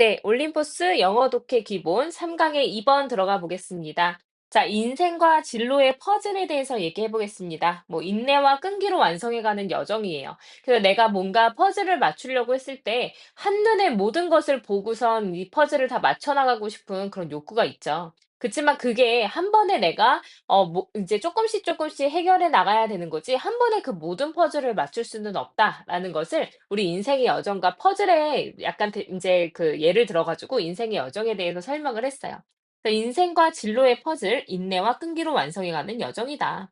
네, 올림포스 영어 독해 기본 3강의 2번 들어가 보겠습니다. 자, 인생과 진로의 퍼즐에 대해서 얘기해 보겠습니다. 뭐, 인내와 끈기로 완성해가는 여정이에요. 그래서 내가 뭔가 퍼즐을 맞추려고 했을 때, 한눈에 모든 것을 보고선 이 퍼즐을 다 맞춰나가고 싶은 그런 욕구가 있죠. 그치만 그게 한 번에 내가, 어, 뭐, 이제 조금씩 조금씩 해결해 나가야 되는 거지, 한 번에 그 모든 퍼즐을 맞출 수는 없다라는 것을 우리 인생의 여정과 퍼즐에 약간 대- 이제 그 예를 들어가지고 인생의 여정에 대해서 설명을 했어요. 그래서 인생과 진로의 퍼즐, 인내와 끈기로 완성해가는 여정이다.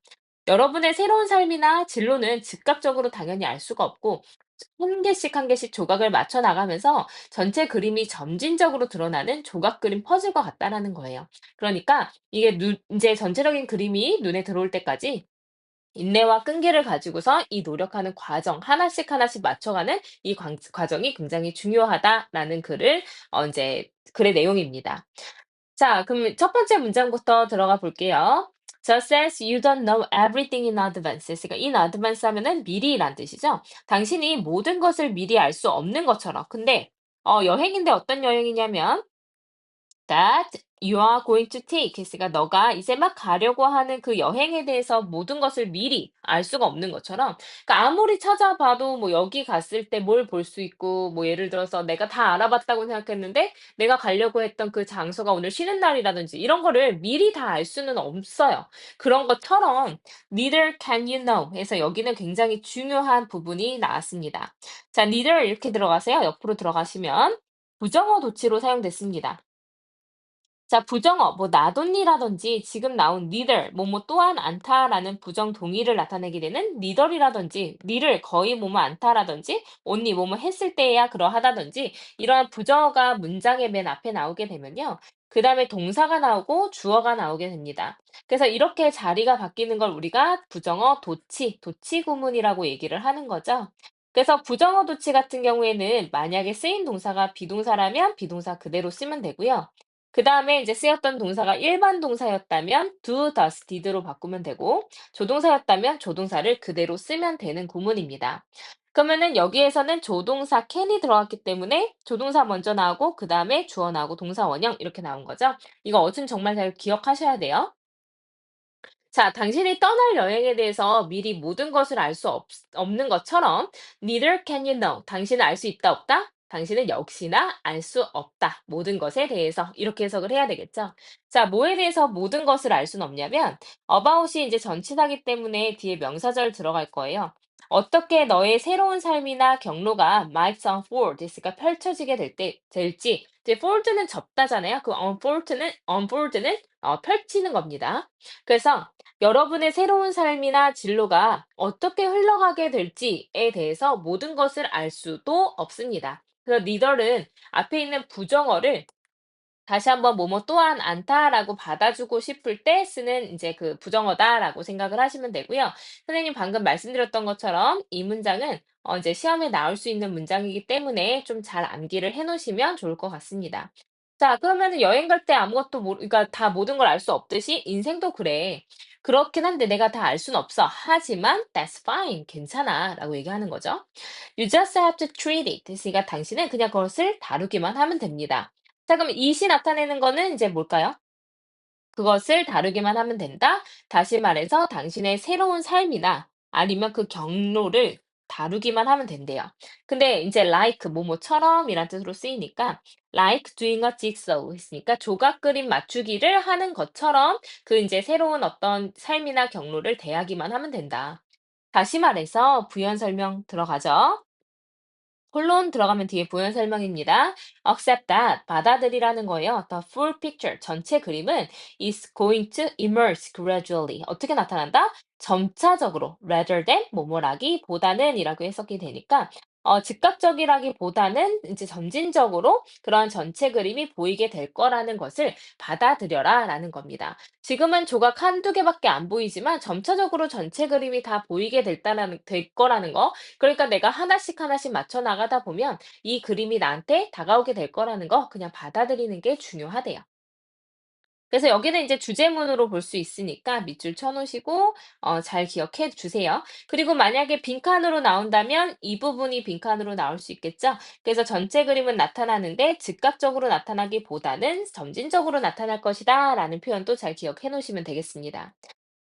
여러분의 새로운 삶이나 진로는 즉각적으로 당연히 알 수가 없고, 한 개씩 한 개씩 조각을 맞춰 나가면서 전체 그림이 점진적으로 드러나는 조각 그림 퍼즐과 같다라는 거예요. 그러니까 이게 눈, 이제 전체적인 그림이 눈에 들어올 때까지 인내와 끈기를 가지고서 이 노력하는 과정, 하나씩 하나씩 맞춰가는 이 광- 과정이 굉장히 중요하다라는 글을, 어, 이제, 글의 내용입니다. 자, 그럼 첫 번째 문장부터 들어가 볼게요. Just as you don't know everything in advance. 그러니까 in advance 하면은 미리란 뜻이죠. 당신이 모든 것을 미리 알 수 없는 것처럼. 근데, 어, 여행인데 어떤 여행이냐면, that you are going to take. 그러니까 너가 이제 막 가려고 하는 그 여행에 대해서 모든 것을 미리 알 수가 없는 것처럼, 그러니까 아무리 찾아봐도 뭐 여기 갔을 때 뭘 볼 수 있고, 뭐 예를 들어서 내가 다 알아봤다고 생각했는데, 내가 가려고 했던 그 장소가 오늘 쉬는 날이라든지 이런 거를 미리 다 알 수는 없어요. 그런 것처럼 neither can you know 해서 여기는 굉장히 중요한 부분이 나왔습니다. 자, neither 이렇게 들어가세요. 옆으로 들어가시면 부정어 도치로 사용됐습니다. 자, 부정어, 뭐, 나돈니라든지 지금 나온 neither, 뭐뭐 또한 않다라는 부정 동의를 나타내게 되는 neither이라든지, 니를 거의 뭐뭐 않다라든지, only 뭐뭐 했을 때야 그러하다든지, 이러한 부정어가 문장의 맨 앞에 나오게 되면요. 그 다음에 동사가 나오고 주어가 나오게 됩니다. 그래서 이렇게 자리가 바뀌는 걸 우리가 부정어 도치, 도치 구문이라고 얘기를 하는 거죠. 그래서 부정어 도치 같은 경우에는 만약에 쓰인 동사가 비동사라면 비동사 그대로 쓰면 되고요. 그 다음에 이제 쓰였던 동사가 일반 동사였다면 do, does, did로 바꾸면 되고 조동사였다면 조동사를 그대로 쓰면 되는 구문입니다. 그러면은 여기에서는 조동사 can이 들어갔기 때문에 조동사 먼저 나오고 그 다음에 주어 나오고 동사 원형 이렇게 나온 거죠. 이거 어순 정말 잘 기억하셔야 돼요. 자, 당신이 떠날 여행에 대해서 미리 모든 것을 알 수 없는 것처럼 neither can you know. 당신은 알 수 있다 없다? 당신은 역시나 알 수 없다. 모든 것에 대해서 이렇게 해석을 해야 되겠죠. 자, 뭐에 대해서 모든 것을 알 수는 없냐면 about이 이제 전치사기 때문에 뒤에 명사절 들어갈 거예요. 어떻게 너의 새로운 삶이나 경로가 might unfold, 그러니까 펼쳐지게 될 때, 될지, 이제 fold는 접다잖아요. 그 unfold는, unfold는 어, 펼치는 겁니다. 그래서 여러분의 새로운 삶이나 진로가 어떻게 흘러가게 될지에 대해서 모든 것을 알 수도 없습니다. 그래서 neither는 앞에 있는 부정어를 다시 한번 뭐뭐 또한 않다라고 받아주고 싶을 때 쓰는 이제 그 부정어다라고 생각을 하시면 되고요. 선생님 방금 말씀드렸던 것처럼 이 문장은 어 이제 시험에 나올 수 있는 문장이기 때문에 좀 잘 암기를 해 놓으시면 좋을 것 같습니다. 자, 그러면은 여행 갈 때 아무것도 모르 그러니까 다 모든 걸 알 수 없듯이 인생도 그래. 그렇긴 한데 내가 다알 수는 없어. 하지만 that's fine. 괜찮아라고 얘기하는 거죠. You just have to treat it. 그러니까 당신은 그냥 그것을 다루기만 하면 됩니다. 자, 그럼 it이 나타내는 거는 이제 뭘까요? 그것을 다루기만 하면 된다. 다시 말해서 당신의 새로운 삶이나 아니면 그 경로를 다루기만 하면 된대요. 근데 이제 like 뭐뭐처럼이란 뜻으로 쓰이니까 like doing a jigsaw 했으니까 조각 그림 맞추기를 하는 것처럼 그 이제 새로운 어떤 삶이나 경로를 대하기만 하면 된다. 다시 말해서 부연 설명 들어가죠. 콜론 들어가면 뒤에 부연 설명입니다. Accept that, 받아들이라는 거예요. The full picture, 전체 그림은 is going to emerge gradually. 어떻게 나타난다? 점차적으로, rather than, 뭐뭐라기, 보다는 이라고 해석이 되니까, 어, 즉각적이라기보다는 이제 점진적으로 그러한 전체 그림이 보이게 될 거라는 것을 받아들여라 라는 겁니다. 지금은 조각 한두 개밖에 안 보이지만 점차적으로 전체 그림이 다 보이게 됐다라는, 될 거라는 거, 그러니까 내가 하나씩 하나씩 맞춰 나가다 보면 이 그림이 나한테 다가오게 될 거라는 거 그냥 받아들이는 게 중요하대요. 그래서 여기는 이제 주제문으로 볼 수 있으니까 밑줄 쳐 놓으시고 어 잘 기억해 주세요. 그리고 만약에 빈칸으로 나온다면 이 부분이 빈칸으로 나올 수 있겠죠. 그래서 전체 그림은 나타나는데 즉각적으로 나타나기보다는 점진적으로 나타날 것이다 라는 표현도 잘 기억해 놓으시면 되겠습니다.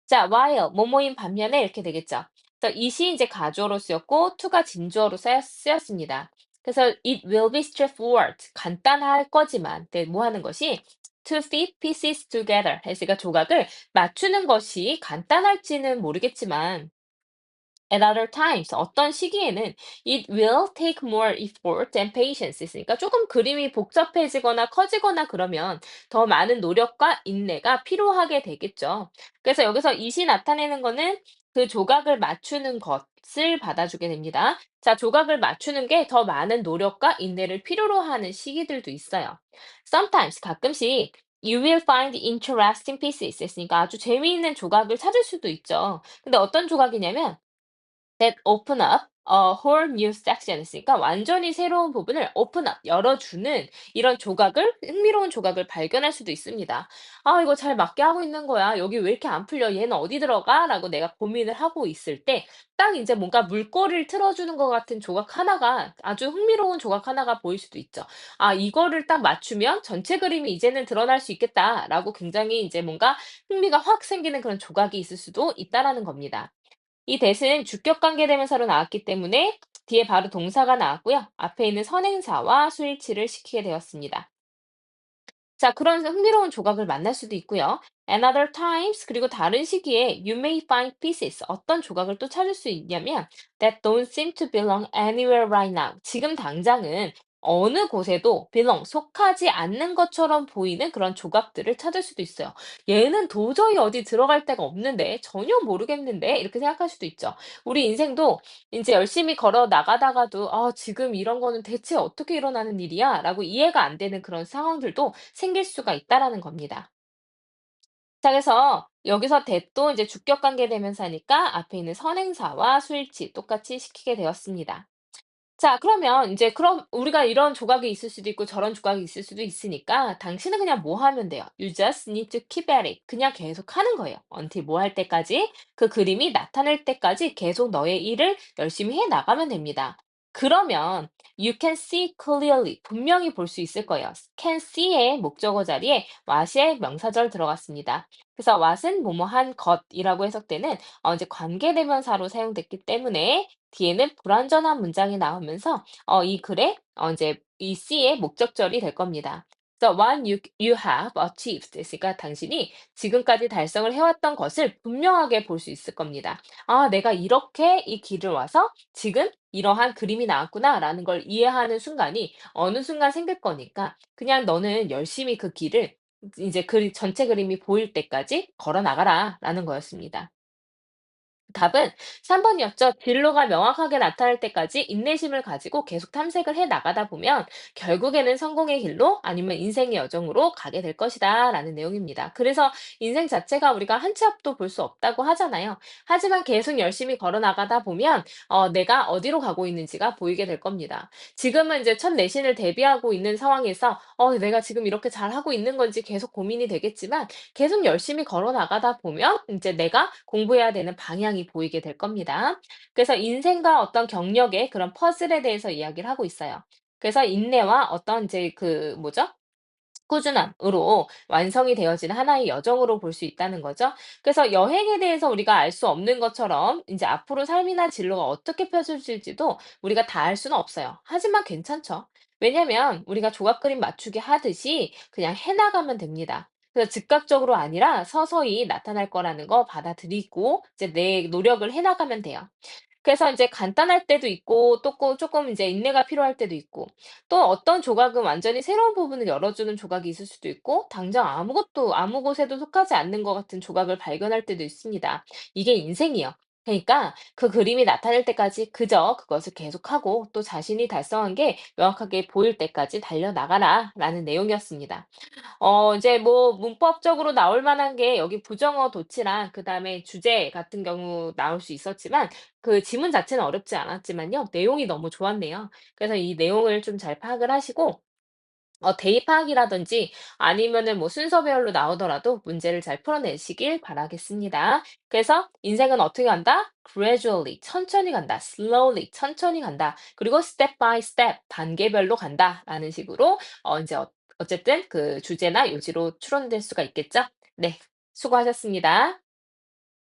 자, while 뭐뭐인 반면에 이렇게 되겠죠. 그래서 it이 이제 가주어로 쓰였고 to가 진주어로 쓰였, 쓰였습니다. 그래서 it will be straightforward 간단할 거지만 네, 뭐 하는 것이 to fit pieces together 했으니까 조각을 맞추는 것이 간단할지는 모르겠지만 At other times, 어떤 시기에는 it will take more effort and patience 있으니까 조금 그림이 복잡해지거나 커지거나 그러면 더 많은 노력과 인내가 필요하게 되겠죠. 그래서 여기서 it이 나타내는 거는 그 조각을 맞추는 것을 받아주게 됩니다. 자, 조각을 맞추는 게 더 많은 노력과 인내를 필요로 하는 시기들도 있어요. Sometimes, 가끔씩 You will find interesting pieces 있으니까 아주 재미있는 조각을 찾을 수도 있죠. 근데 어떤 조각이냐면 that open up a whole new section 있으니까 완전히 새로운 부분을 open up, 열어주는 이런 조각을, 흥미로운 조각을 발견할 수도 있습니다. 아, 이거 잘 맞게 하고 있는 거야. 여기 왜 이렇게 안 풀려? 얘는 어디 들어가? 라고 내가 고민을 하고 있을 때, 딱 이제 뭔가 물꼬리를 틀어 주는 것 같은 조각 하나가, 아주 흥미로운 조각 하나가 보일 수도 있죠. 아, 이거를 딱 맞추면 전체 그림이 이제는 드러날 수 있겠다. 라고 굉장히 이제 뭔가 흥미가 확 생기는 그런 조각이 있을 수도 있다라는 겁니다. 이 that은 주격 관계 대명사로 나왔기 때문에 뒤에 바로 동사가 나왔고요. 앞에 있는 선행사와 수일치를 시키게 되었습니다. 자, 그런 흥미로운 조각을 만날 수도 있고요. Another times 그리고 다른 시기에 you may find pieces 어떤 조각을 또 찾을 수 있냐면 that don't seem to belong anywhere right now. 지금 당장은 어느 곳에도 belong 속하지 않는 것처럼 보이는 그런 조각들을 찾을 수도 있어요. 얘는 도저히 어디 들어갈 데가 없는데 전혀 모르겠는데 이렇게 생각할 수도 있죠. 우리 인생도 이제 열심히 걸어 나가다가도 '아 지금 이런 거는 대체 어떻게 일어나는 일이야?'라고 이해가 안 되는 그런 상황들도 생길 수가 있다라는 겁니다. 자 그래서 여기서 that도 이제 주격 관계 대명사니까 앞에 있는 선행사와 수일치 똑같이 시키게 되었습니다. 자 그러면 인제 그럼 우리가 이런 조각이 있을 수도 있고 저런 조각이 있을 수도 있으니까 당신은 그냥 뭐 하면 돼요? You just need to keep at it. 그냥 계속 하는 거예요. until 뭐 할 때까지? 그 그림이 나타날 때까지 계속 너의 일을 열심히 해 나가면 됩니다. 그러면 you can see clearly 분명히 볼 수 있을 거예요. can see의 목적어 자리에 what의 명사절 들어갔습니다. 그래서 what은 뭐뭐한 것이라고 해석되는 어 이제 관계대명사로 사용됐기 때문에 뒤에는 불완전한 문장이 나오면서 어 이 글에 어 인제 이 see의 목적절이 될 겁니다. 그래서 what you you have achieved 있으니까 당신이 지금까지 달성을 해 왔던 것을 분명하게 볼 수 있을 겁니다. '아 내가 이렇게 이 길을 와서 지금 이러한 그림이 나왔구나.'라는 걸 이해하는 순간이 어느 순간 생길 거니까 그냥 너는 열심히 그 길을 이제 그 전체 그림이 보일 때까지 걸어 나가라라는 거였습니다. 답은 3 번이었죠. 진로가 명확하게 나타날 때까지 인내심을 가지고 계속 탐색을 해 나가다 보면 결국에는 성공의 길로 아니면 인생의 여정으로 가게 될 것이다 라는 내용입니다. 그래서 인생 자체가 우리가 한 치 앞도 볼 수 없다고 하잖아요. 하지만 계속 열심히 걸어 나가다 보면 어 내가 어디로 가고 있는지가 보이게 될 겁니다. 지금은 이제 첫 내신을 대비하고 있는 상황에서 어 내가 지금 이렇게 잘하고 있는 건지 계속 고민이 되겠지만 계속 열심히 걸어 나가다 보면 인제 내가 공부해야 되는 방향이 보이게 될 겁니다. 그래서 인생과 어떤 경력의 그런 퍼즐에 대해서 이야기를 하고 있어요. 그래서 인내와 어떤 이제 그 뭐죠? 꾸준함으로 완성이 되어지는 하나의 여정으로 볼 수 있다는 거죠. 그래서 여행에 대해서 우리가 알 수 없는 것처럼 인제 앞으로 삶이나 진로가 어떻게 펼쳐질지도 우리가 다 알 수는 없어요. 하지만 괜찮죠. 왜냐면 우리가 조각 그림 맞추기 하듯이 그냥 해 나가면 됩니다. 그래서 즉각적으로 아니라 서서히 나타날 거라는 거 받아들이고 이제 내 노력을 해 나가면 돼요. 그래서 인제 간단할 때도 있고 또고 쪼끔 이제 인내가 필요할 때도 있고 또 어떤 조각은 완전히 새로운 부분을 열어주는 조각이 있을 수도 있고 당장 아무것도 아무 곳에도 속하지 않는 것 같은 조각을 발견할 때도 있습니다. 이게 인생이에요. 그러니까 그 그림이 나타날 때까지 그저 그것을 계속하고 또 자신이 달성한 게 명확하게 보일 때까지 달려나가라라는 내용이었습니다. 어 이제 뭐 문법적으로 나올 만한 게 여기 부정어 도치랑 그다음에 주제 같은 경우 나올 수 있었지만 그 지문 자체는 어렵지 않았지만요. 내용이 너무 좋았네요. 그래서 이 내용을 좀 잘 파악을 하시고 어, 대입하기라든지 아니면은 뭐 순서별로 나오더라도 문제를 잘 풀어내시길 바라겠습니다. 그래서 인생은 어떻게 간다? gradually, 천천히 간다. slowly, 천천히 간다. 그리고 step by step, 단계별로 간다. 라는 식으로 어, 이제 어, 어쨌든 그 주제나 요지로 추론될 수가 있겠죠? 네, 수고하셨습니다.